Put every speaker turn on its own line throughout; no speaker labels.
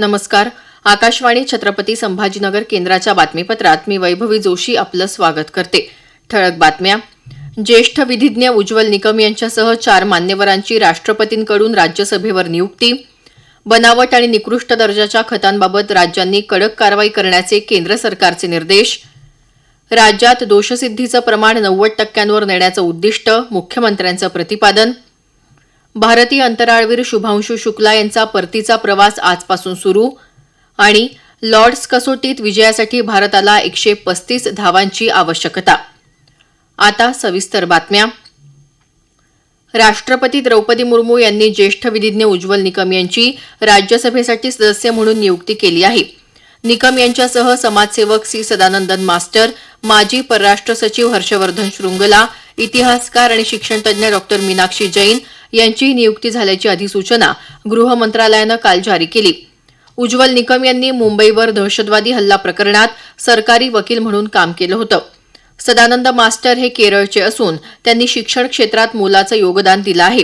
नमस्कार आकाशवाणी छत्रपती संभाजीनगर केंद्राच्या बातमीपत्रात मी वैभवी जोशी आपलं स्वागत करते ठळक बातम्या ज्येष्ठ विधिज्ञ उज्ज्वल निकम यांच्यासह चार मान्यवरांची राष्ट्रपतींकडून राज्यसभेवर नियुक्ती बनावट आणि निकृष्ट दर्जाच्या खतांबाबत राज्यांनी कडक कारवाई करण्याचे केंद्र सरकारचे निर्देश राज्यात दोषसिद्धीचं प्रमाण नव्वद टक्क्यांवर नेण्याचं उद्दिष्ट मुख्यमंत्र्यांचं प्रतिपादन भारतीय अंतराळवीर शुभांशू शुक्ला यांचा परतीचा प्रवास आजपासून सुरू आणि लॉर्ड्स कसोटीत विजयासाठी भारताला एकशे पस्तीस धावांची आवश्यकता आता सविस्तर बातम्या राष्ट्रपती द्रौपदी मुर्मू यांनी ज्येष्ठ विधिज्ञ उज्ज्वल निकम यांची राज्यसभेसाठी सदस्य म्हणून नियुक्ती केली आहे निकम यांच्यासह समाजसेवक सी सदानंदन मास्टर माजी परराष्ट्र सचिव हर्षवर्धन शृंगला इतिहासकार आणि शिक्षणतज्ञ डॉक्टर मीनाक्षी जैन यांचीही नियुक्ती झाल्याची अधिसूचना गृह काल जारी केली उज्ज्वल निकम यांनी मुंबईवर दहशतवादी हल्ला प्रकरणात सरकारी वकील म्हणून काम केलं होतं सदानंद मास्टर हे केरळचे असून त्यांनी शिक्षण क्षेत्रात मोलाचं योगदान दिलं आहे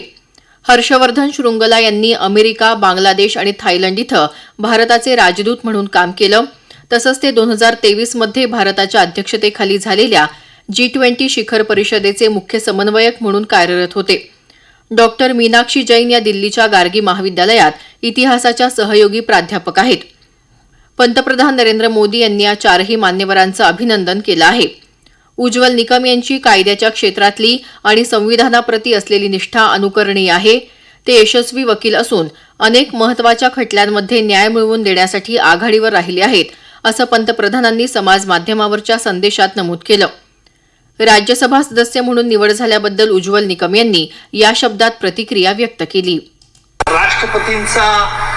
हर्षवर्धन शृंगला यांनी अमेरिका बांगलादेश आणि थायलंड इथं भारताचे राजदूत म्हणून काम केलं तसंच ते दोन हजार तेवीसमध्ये भारताच्या अध्यक्षतेखाली झालेल्या जी ट्वेंटी शिखर परिषदेचे मुख्य समन्वयक म्हणून कार्यरत होते डॉक्टर मीनाक्षी जैन या दिल्लीच्या गार्गी महाविद्यालयात इतिहासाच्या सहयोगी प्राध्यापक आहेत पंतप्रधान नरेंद्र मोदी यांनी या चारही मान्यवरांचं अभिनंदन केलं आहे उज्ज्वल निकम यांची कायद्याच्या क्षेत्रातली आणि संविधानाप्रती असलेली निष्ठा अनुकरणीय आहे ते यशस्वी वकील असून अनेक महत्वाच्या खटल्यांमध्ये न्याय मिळवून देण्यासाठी आघाडीवर राहिले आहेत असं पंतप्रधानांनी समाज माध्यमावरच्या संदेशात नमूद केलं राज्यसभा सदस्य म्हणून निवड झाल्याबद्दल उज्ज्वल निकम यांनी या शब्दात प्रतिक्रिया व्यक्त केली राष्ट्रपतींचा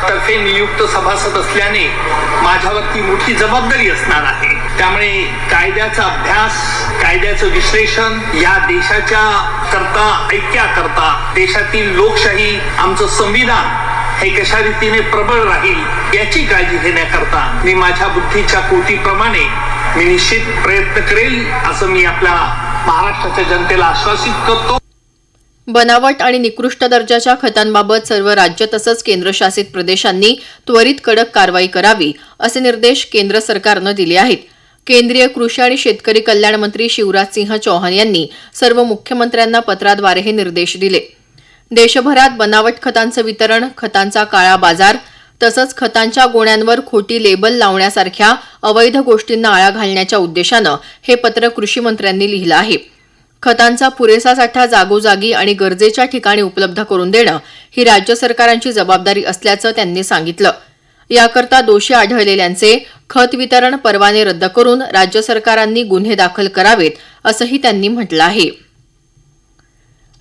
तर्फे नियुक्त सभासद असल्याने माझ्यावरती मोठी जबाबदारी असणार आहे त्यामुळे कायद्याचा अभ्यास कायद्याचं विश्लेषण या देशाच्या करता ऐक्या करता देशातील लोकशाही आमचं संविधान हे कशा रीतीने प्रबळ राहील याची काळजी घेण्याकरता मी माझ्या बुद्धीच्या कोटीप्रमाणे मी निश्चित प्रयत्न करेल असं मी आपल्या महाराष्ट्राच्या जनतेला आश्वासित करतो बनावट आणि निकृष्ट दर्जाच्या खतांबाबत सर्व राज्य तसंच केंद्रशासित प्रदेशांनी त्वरित कडक कारवाई करावी असे निर्देश केंद्र सरकारनं दिले आहेत केंद्रीय कृषी आणि शेतकरी कल्याण मंत्री शिवराज सिंह चौहान यांनी सर्व मुख्यमंत्र्यांना पत्राद्वारे हे निर्देश दिले देशभरात बनावट खतांचं वितरण खतांचा काळा बाजार तसंच खतांच्या गोण्यांवर खोटी लेबल लावण्यासारख्या अवैध गोष्टींना आळा घालण्याच्या उद्देशानं हे पत्र कृषी मंत्र्यांनी लिहिलं आहे खतांचा पुरेसा साठा जागोजागी आणि गरजेच्या ठिकाणी उपलब्ध करून देणं ही राज्य सरकारांची जबाबदारी असल्याचं त्यांनी सांगितलं याकरता दोषी आढळलेल्यांचे खत वितरण परवाने रद्द करून राज्य सरकारांनी गुन्हे दाखल करावेत असंही त्यांनी म्हटलं आहे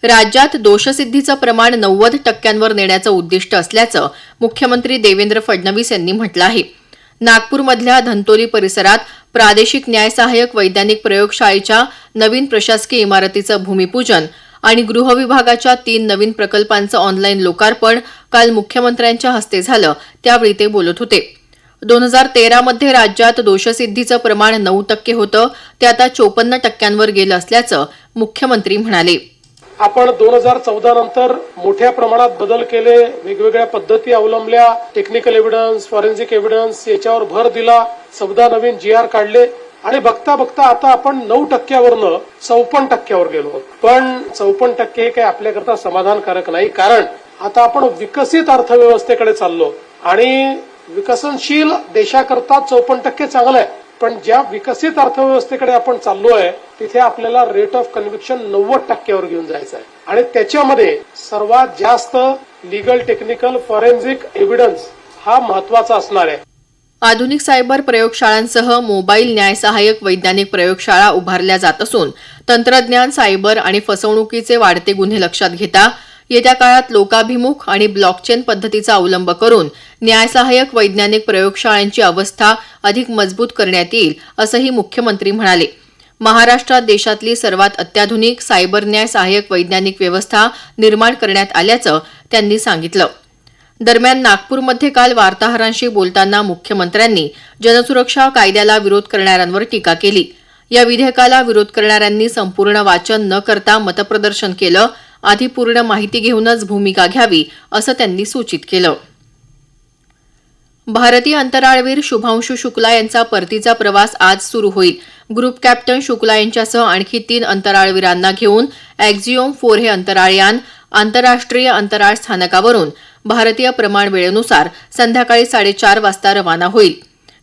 राज्यात दोषसिद्धीचं प्रमाण नव्वद टक्क्यांवर नेण्याचं उद्दिष्ट असल्याचं मुख्यमंत्री देवेंद्र फडणवीस यांनी म्हटलं आहे नागपूरमधल्या धंतोली परिसरात प्रादेशिक न्याय सहाय्यक वैज्ञानिक प्रयोगशाळेच्या नवीन प्रशासकीय इमारतीचं भूमिपूजन आणि गृहविभागाच्या तीन नवीन प्रकल्पांचं ऑनलाईन लोकार्पण काल मुख्यमंत्र्यांच्या हस्ते झालं त्यावेळी ते बोलत होते दोन हजार तेरामध्ये राज्यात दोषसिद्धीचं प्रमाण नऊ टक्के होतं ते आता चोपन्न टक्क्यांवर गेलं असल्याचं मुख्यमंत्री म्हणाले आपण दोन हजार चौदा नंतर मोठ्या प्रमाणात बदल केले वेगवेगळ्या पद्धती अवलंबल्या टेक्निकल एव्हिडन्स फॉरेन्सिक एव्हिडन्स याच्यावर भर दिला चौदा नवीन जी आर काढले आणि बघता बघता आता आपण नऊ टक्क्यावरनं चौपन्न टक्क्यावर गेलो पण चौपन्न टक्के हे काही आपल्याकरता समाधानकारक नाही कारण आता आपण विकसित अर्थव्यवस्थेकडे चाललो आणि विकसनशील देशाकरता चौपन्न टक्के चांगलं आहे पण ज्या विकसित अर्थव्यवस्थेकडे आपण चाललो आहे तिथे आपल्याला रेट ऑफ कन्व्हिक्शन नव्वद टक्क्यावर घेऊन जायचं आहे आणि त्याच्यामध्ये सर्वात जास्त लिगल टेक्निकल फॉरेन्सिक एव्हिडन्स हा महत्वाचा असणार आहे आधुनिक सायबर प्रयोगशाळांसह मोबाईल न्यायसहाय्यक वैज्ञानिक प्रयोगशाळा उभारल्या जात असून तंत्रज्ञान सायबर आणि फसवणुकीचे वाढते गुन्हे लक्षात घेता येत्या काळात लोकाभिमुख आणि ब्लॉकचेन पद्धतीचा अवलंब करून न्यायसहाय्यक वैज्ञानिक प्रयोगशाळांची अवस्था अधिक मजबूत करण्यात येईल असंही मुख्यमंत्री म्हणाले महाराष्ट्रात देशातली सर्वात अत्याधुनिक सायबर न्याय सहाय्यक वैज्ञानिक व्यवस्था निर्माण करण्यात आल्याचं त्यांनी सांगितलं दरम्यान नागपूरमध्ये काल वार्ताहरांशी बोलताना मुख्यमंत्र्यांनी जनसुरक्षा कायद्याला विरोध करणाऱ्यांवर टीका केली या विधेयकाला विरोध करणाऱ्यांनी संपूर्ण वाचन न करता मतप्रदर्शन केलं आधी पूर्ण माहिती घेऊनच भूमिका घ्यावी असं त्यांनी सूचित केलं भारतीय अंतराळवीर शुभांशू शुक्ला यांचा परतीचा प्रवास आज सुरू होईल ग्रुप कॅप्टन शुक्ला यांच्यासह आणखी तीन अंतराळवीरांना घेऊन एक्झिओम फोर हे अंतराळयान आंतरराष्ट्रीय अंतराळ स्थानकावरून भारतीय प्रमाण वेळेनुसार संध्याकाळी साडेचार वाजता रवाना होईल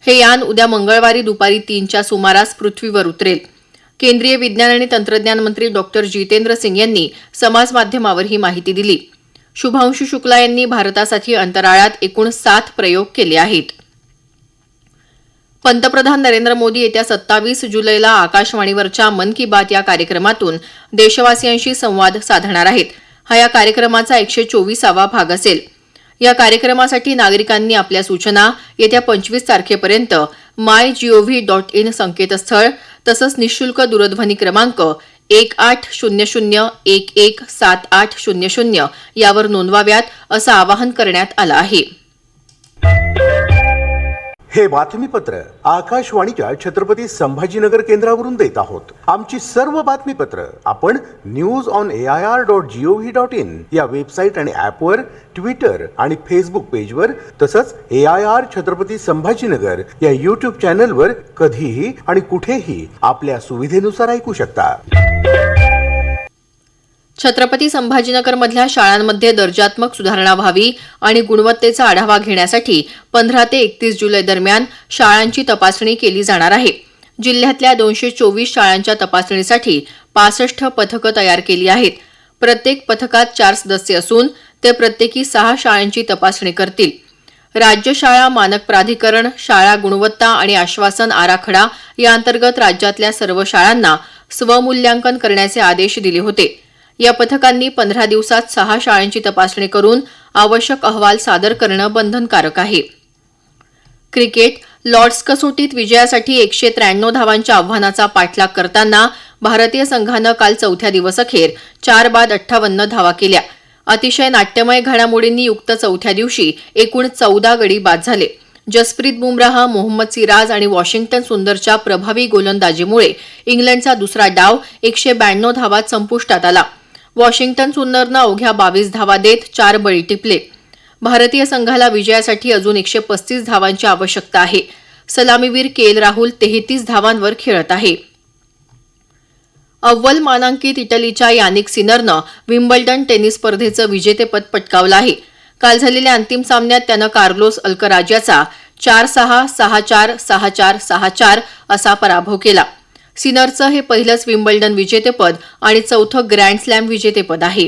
हे यान उद्या मंगळवारी दुपारी तीनच्या सुमारास पृथ्वीवर उतरेल केंद्रीय विज्ञान आणि तंत्रज्ञान मंत्री डॉक्टर जितेंद्र सिंग यांनी समाजमाध्यमावर ही माहिती दिली शुभांशु शुक्ला यांनी भारतासाठी अंतराळात एकूण सात प्रयोग केले आहेत पंतप्रधान नरेंद्र मोदी येत्या सत्तावीस जुलैला आकाशवाणीवरच्या मन की बात या कार्यक्रमातून देशवासियांशी संवाद साधणार आहेत हा या कार्यक्रमाचा एकशे चोवीसावा भाग असेल या कार्यक्रमासाठी नागरिकांनी आपल्या सूचना येत्या पंचवीस तारखेपर्यंत माय जीओव्ही डॉट इन संकेतस्थळ तसंच निशुल्क दूरध्वनी क्रमांक एक आठ शून्य शून्य एक एक सात आठ शून्य शून्य यावर नोंदवाव्यात असं आवाहन करण्यात आलं आहे हे बातमीपत्र आकाशवाणीच्या छत्रपती संभाजीनगर केंद्रावरून देत आहोत आमची सर्व बातमीपत्र आपण news on A I R dot gov dot in या वेबसाईट आणि वर ट्विटर आणि फेसबुक पेजवर तसंच A I R Chhatrapati Sambhajinagar या चॅनल वर कधीही आणि कुठेही आपल्या सुविधेनुसार ऐकू शकता छत्रपती संभाजीनगरमधल्या शाळांमध्ये दर्जात्मक सुधारणा व्हावी आणि गुणवत्तेचा आढावा घेण्यासाठी पंधरा ते एकतीस जुलै दरम्यान शाळांची तपासणी केली जाणार आहे जिल्ह्यातल्या दोनशे चोवीस शाळांच्या तपासणीसाठी पासष्ट पथकं तयार केली आहेत प्रत्येक पथकात चार सदस्य असून ते प्रत्येकी सहा शाळांची तपासणी करतील राज्य शाळा मानक प्राधिकरण शाळा गुणवत्ता आणि आश्वासन आराखडा याअंतर्गत राज्यातल्या सर्व शाळांना स्वमूल्यांकन करण्याचे आदेश दिले होते या पथकांनी पंधरा दिवसात सहा शाळांची तपासणी करून आवश्यक अहवाल सादर करणं बंधनकारक आहे क्रिकेट लॉर्ड्स कसोटीत विजयासाठी एकशे त्र्याण्णव धावांच्या आव्हानाचा पाठलाग करताना भारतीय संघानं काल चौथ्या अखेर चार बाद अठ्ठावन्न धावा केल्या अतिशय नाट्यमय घडामोडींनी युक्त चौथ्या दिवशी एकूण चौदा गडी बाद झाले जसप्रीत बुमराह मोहम्मद सिराज आणि वॉशिंग्टन सुंदरच्या प्रभावी गोलंदाजीमुळे इंग्लंडचा दुसरा डाव एकशे ब्याण्णव धावात संपुष्टात आला वॉशिंग्टन सुंदरनं अवघ्या बावीस धावा देत चार बळी टिपले भारतीय संघाला विजयासाठी अजून एकशे पस्तीस धावांची आवश्यकता आहे सलामीवीर के एल राहुल तेहतीस धावांवर खेळत आहे अव्वल मानांकित इटलीच्या यानिक सिनरनं विम्बल्डन टेनिस स्पर्धेचं विजेतेपद पटकावलं आहे काल झालेल्या अंतिम सामन्यात त्यानं कार्लोस अल्कराजाचा चार सहा सहा चार सहा चार सहा चार असा पराभव केला सिनरचं हे पहिलंच विम्बल्डन विजेतेपद आणि चौथं ग्रँड स्लॅम विजेतेपद आहे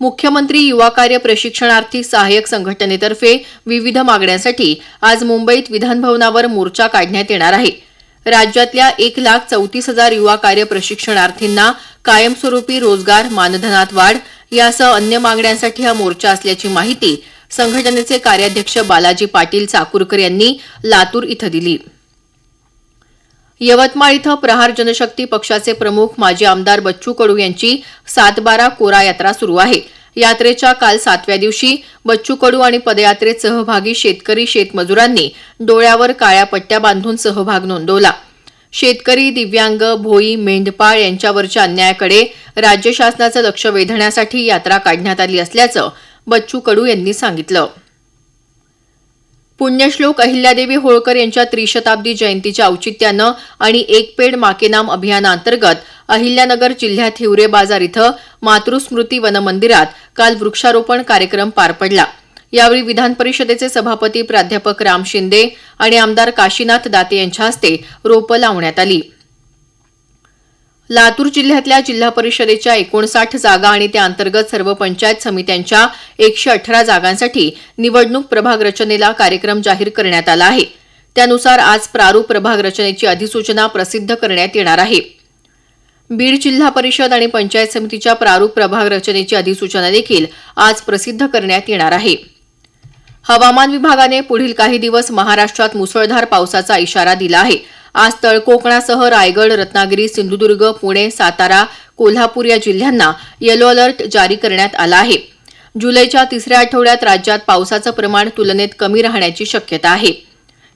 मुख्यमंत्री युवा कार्य प्रशिक्षणार्थी सहाय्यक संघटनेतर्फे विविध मागण्यांसाठी आज मुंबईत विधानभवनावर मोर्चा काढण्यात येणार आहे राज्यातल्या एक लाख चौतीस हजार युवा कार्य प्रशिक्षणार्थींना कायमस्वरूपी रोजगार मानधनात वाढ यासह अन्य मागण्यांसाठी हा मोर्चा असल्याची माहिती संघटनेचे कार्याध्यक्ष बालाजी पाटील चाकूरकर यांनी लातूर इथं दिली यवतमाळ इथं प्रहार जनशक्ती पक्षाचे प्रमुख माजी आमदार बच्चू कडू यांची सातबारा कोरा यात्रा सुरू आहे यात्रेच्या काल सातव्या दिवशी बच्चू कडू आणि पदयात्रेत सहभागी शेतकरी शेतमजुरांनी डोळ्यावर काळ्या पट्ट्या बांधून सहभाग नोंदवला शेतकरी दिव्यांग भोई मेंढपाळ यांच्यावरच्या अन्यायाकडे राज्य शासनाचं लक्ष वेधण्यासाठी यात्रा काढण्यात आली असल्याचं बच्चू कडू यांनी सांगितलं पुण्यश्लोक अहिल्यादेवी होळकर यांच्या त्रिशताब्दी जयंतीच्या औचित्यानं आणि एक पेड माकेनाम अभियानाअंतर्गत अहिल्यानगर जिल्ह्यात हिवरे बाजार इथं मातृस्मृती वनमंदिरात काल वृक्षारोपण कार्यक्रम पार पडला यावेळी विधान परिषदेचे सभापती प्राध्यापक राम शिंदे आणि आमदार काशीनाथ दाते यांच्या हस्ते रोपं लावण्यात आली लातूर जिल्ह्यातल्या जिल्हा परिषदेच्या एकोणसाठ जागा आणि त्या अंतर्गत सर्व पंचायत समित्यांच्या एकशे अठरा जागांसाठी निवडणूक प्रभाग रचनेला कार्यक्रम जाहीर करण्यात आला आहे त्यानुसार आज प्रारूप प्रभाग रचनेची अधिसूचना प्रसिद्ध करण्यात येणार आहे बीड जिल्हा परिषद आणि पंचायत समितीच्या प्रारूप प्रभाग रचनेची अधिसूचना देखील आज प्रसिद्ध करण्यात येणार आहे हवामान विभागाने पुढील काही दिवस महाराष्ट्रात मुसळधार पावसाचा इशारा दिला आहे आज कोकणासह रायगड रत्नागिरी सिंधुदुर्ग पुणे सातारा कोल्हापूर या जिल्ह्यांना येलो अलर्ट जारी करण्यात आला आहे जुलैच्या तिसऱ्या आठवड्यात राज्यात पावसाचं प्रमाण तुलनेत कमी राहण्याची शक्यता आहे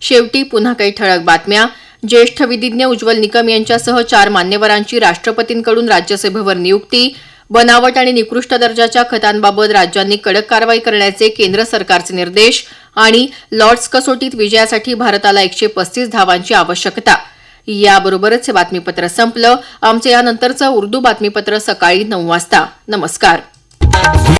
शेवटी पुन्हा काही ठळक बातम्या ज्येष्ठ विधिज्ञ उज्ज्वल निकम यांच्यासह चार मान्यवरांची राष्ट्रपतींकडून राज्यसभेवर नियुक्ती बनावट आणि निकृष्ट दर्जाच्या खतांबाबत राज्यांनी कडक कारवाई करण्याचे केंद्र सरकारचे निर्देश आणि लॉर्ड्स कसोटीत विजयासाठी भारताला एकशे पस्तीस धावांची आवश्यकता याबरोबरच हे बातमीपत्र संपलं आमचं यानंतरचं उर्दू बातमीपत्र सकाळी नऊ वाजता नमस्कार